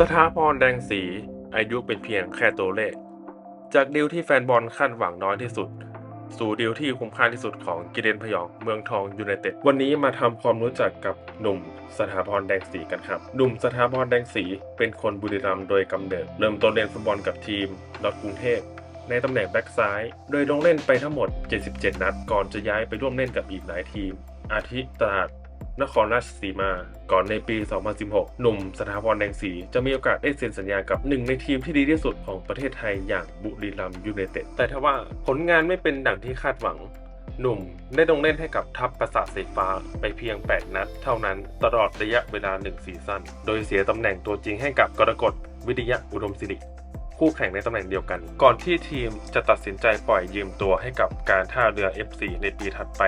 สถาพรแดงสีอายุเป็นเพียงแค่ตัวเลข จากดีลที่แฟนบอลคาดหวังน้อยที่สุด สู่ดีลที่คุ้มค่าที่สุดของกิเลนพยองเมืองทองยูไนเต็ดวันนี้มาทำความรู้จักกับหนุ่มสถาพรแดงสีกันครับ หนุ่มสถาพรแดงสีเป็นคนบุรีรัมย์โดยกำเนิด เริ่มต้นเล่นฟุตบอลกับทีมนอตกรุงเทพในตำแหน่งแบ็กซ้าย โดยลงเล่นไปทั้งหมด 77 นัด ก่อนจะย้ายไปร่วมเล่นกับอีกหลายทีม อาทิตราด นครราชสีมา ก่อนในปี 2016 หนุ่มสถาพรแดงสีจะมีโอกาสได้เซ็นสัญญากับหนึ่งในทีมที่ดีที่สุดของประเทศไทยอย่างบุรีรัมย์ยูไนเต็ด แต่ถ้ว่าผลงานไม่เป็นดังที่คาดหวัง หนุ่มได้ลงเล่นให้กับทัพประสาทสีฟ้าไปเพียง 8 นัด เท่านั้นตลอดระยะเวลา1ซีซั่น โดยเสียตำแหน่งตัวจริงให้กับกรกฎวิทยาอุดมศิริคู่แข่งในตำแหน่งเดียวกัน ก่อนที่ทีมจะตัดสินใจปล่อยยืมตัวให้กับการท่าเรือ FC ในปีถัดไป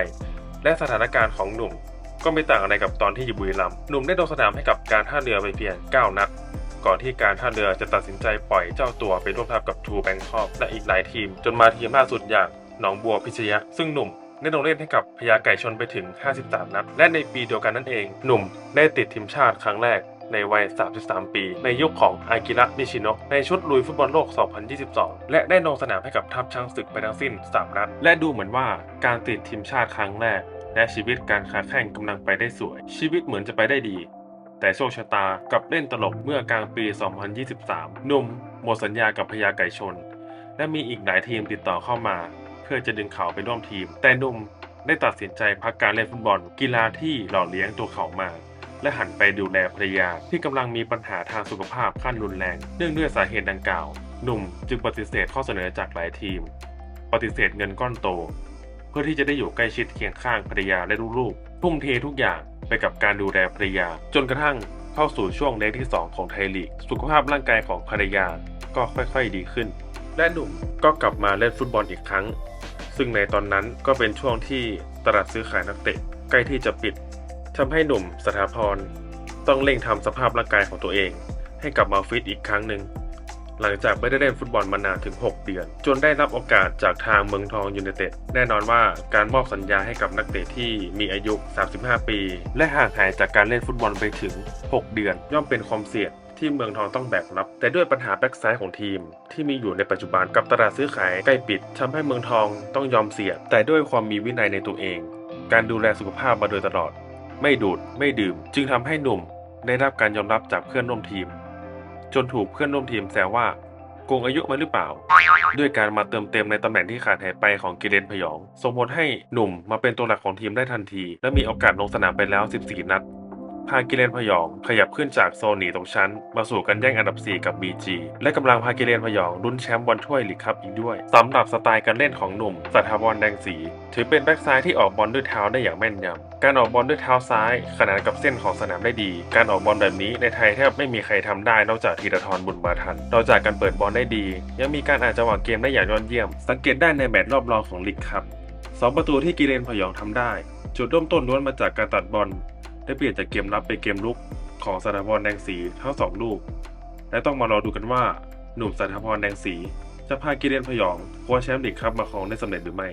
และสถานการณ์ของหนุ่ม ก็ไม่ต่างอะไรกับตอนที่อยู่บุรีรัมย์หนุ่มได้ลงสนามให้กับการท่าเรือไปเพียง 9 นัด ก่อนที่การท่าเรือจะตัดสินใจปล่อยเจ้าตัวไปร่วมทัพกับทูแบงคอกและอีกหลายทีม จนมาทีมล่าสุดอย่างหนองบัวพิชยะซึ่งหนุ่มได้ลงเล่นให้กับพญาไก่ชนไปถึง 53 นัด และในปีเดียวกันนั่นเอง หนุ่มได้ติดทีมชาติครั้งแรกในวัย 33 ปี ในยุคของอากิระ นิชิโนะ ในชุดลุยฟุตบอลโลก 2022 และได้ลงสนามให้กับทัพช้างศึกไปทั้งสิ้น 3 นัด และดูเหมือนว่าการติดทีมชาติครั้งแรก และชีวิตการค้าแข่งกำลังไปได้สวย ชีวิตเหมือนจะไปได้ดี แต่โชคชะตากลับเล่นตลกเมื่อกลางปี 2023 หนุ่มหมดสัญญากับพญาไก่ชน และมีอีกหลายทีมติดต่อเข้ามา เพื่อจะดึงเขาไปร่วมทีม แต่หนุ่มได้ตัดสินใจพักการเล่นฟุตบอลกีฬาที่หล่อเลี้ยงตัวเขามาและหันไปดูแลภรรยาที่กำลังมีปัญหาทางสุขภาพขั้นรุนแรง เนื่องด้วยสาเหตุดังกล่าว หนุ่มจึงปฏิเสธข้อเสนอจากหลายทีม ปฏิเสธเงินก้อนโต พื่อที่จะได้อยู่ใกล้ชิดเคียงข้างภรรยาและลูกๆทุ่มเททุกอย่างไปกับการดูแลภรรยา จนกระทั่งเข้าสู่ช่วงเลกที่ 2 ของไทยลีก สุขภาพร่างกายของภรรยาก็ค่อยๆดีขึ้น และหนุ่มก็กลับมาเล่นฟุตบอลอีกครั้ง ซึ่งในตอนนั้นก็เป็นช่วงที่ตลาดซื้อขายนักเตะใกล้ที่จะปิดทำให้หนุ่มสถาพรต้องเร่งทำสภาพร่างกายของตัวเอง ให้กลับมาฟิตอีกครั้งหนึ่ง หลังจากไม่ได้เล่นฟุตบอลมานานถึง 6 เดือน จนได้รับโอกาสจากทางเมืองทองยูไนเต็ดแน่นอนว่าการมอบสัญญาให้กับนักเตะที่มีอายุ 35 ปี และห่างหายจากการเล่นฟุตบอลไปถึง 6 เดือน ย่อมเป็นความเสี่ยงที่เมืองทองต้องแบกรับ แต่ด้วยปัญหาแบ็กซ้ายของทีม ที่มีอยู่ในปัจจุบันกับตลาดซื้อขายใกล้ปิดทำให้เมืองทองต้องยอมเสี่ยงแต่ด้วยความมีวินัยในตัวเอง การดูแลสุขภาพมาโดยตลอด ไม่ดูดไม่ดื่ม จึงทำให้หนุ่มได้รับการยอมรับจากเพื่อนร่วมทีม จนถูกเพื่อนร่วมทีมแซวว่าโกงอายุมาหรือเปล่า ด้วยการมาเติมเต็มในตำแหน่งที่ขาดหายไปของกิเลนพยอง ส่งผลให้หนุ่มมาเป็นตัวหลักของทีมได้ทันที และมีโอกาสลงสนามไปแล้ว 14 นัด พากิเลนพยองขยับขึ้นจากโซนหนีตกชั้น มาสู่กันแย่งอันดับ 4 กับ BG และกำลังพากิเลนพยองลุ้นแชมป์บอลถ้วยลีกคัพอีกด้วยสำหรับสไตล์การเล่นของหนุ่มสัทบอลแดงสี ถือเป็นแบ็กซ้ายที่ออกบอลด้วยเท้าได้อย่างแม่นยำ การออกบอลด้วยเท้าซ้ายขนานกับเส้นของสนามได้ดี การออกบอลแบบนี้ในไทยแทบไม่มีใครทำได้นอกจากธีรทรบุญมาทันนอกจากการเปิดบอลได้ดี ยังมีการอานจังหวะเกมได้อย่างยอดเยี่ยม สังเกตได้ในแมตช์รอบรองของลีกคัพสองประตูที่กิเลนพยองทำได้ จุดเริ่มต้นล้วนมาจากการตัดบอล ได้เปลี่ยนจากเกมรับไปเกมลุกของสถาพรแดงสีทั้งสองลูก และต้องมารอดูกันว่า หนุ่มสถาพรแดงสี จะพากิเลนพยองคว้าแชมป์ลีกคัพมาครองได้สำเร็จหรือไม่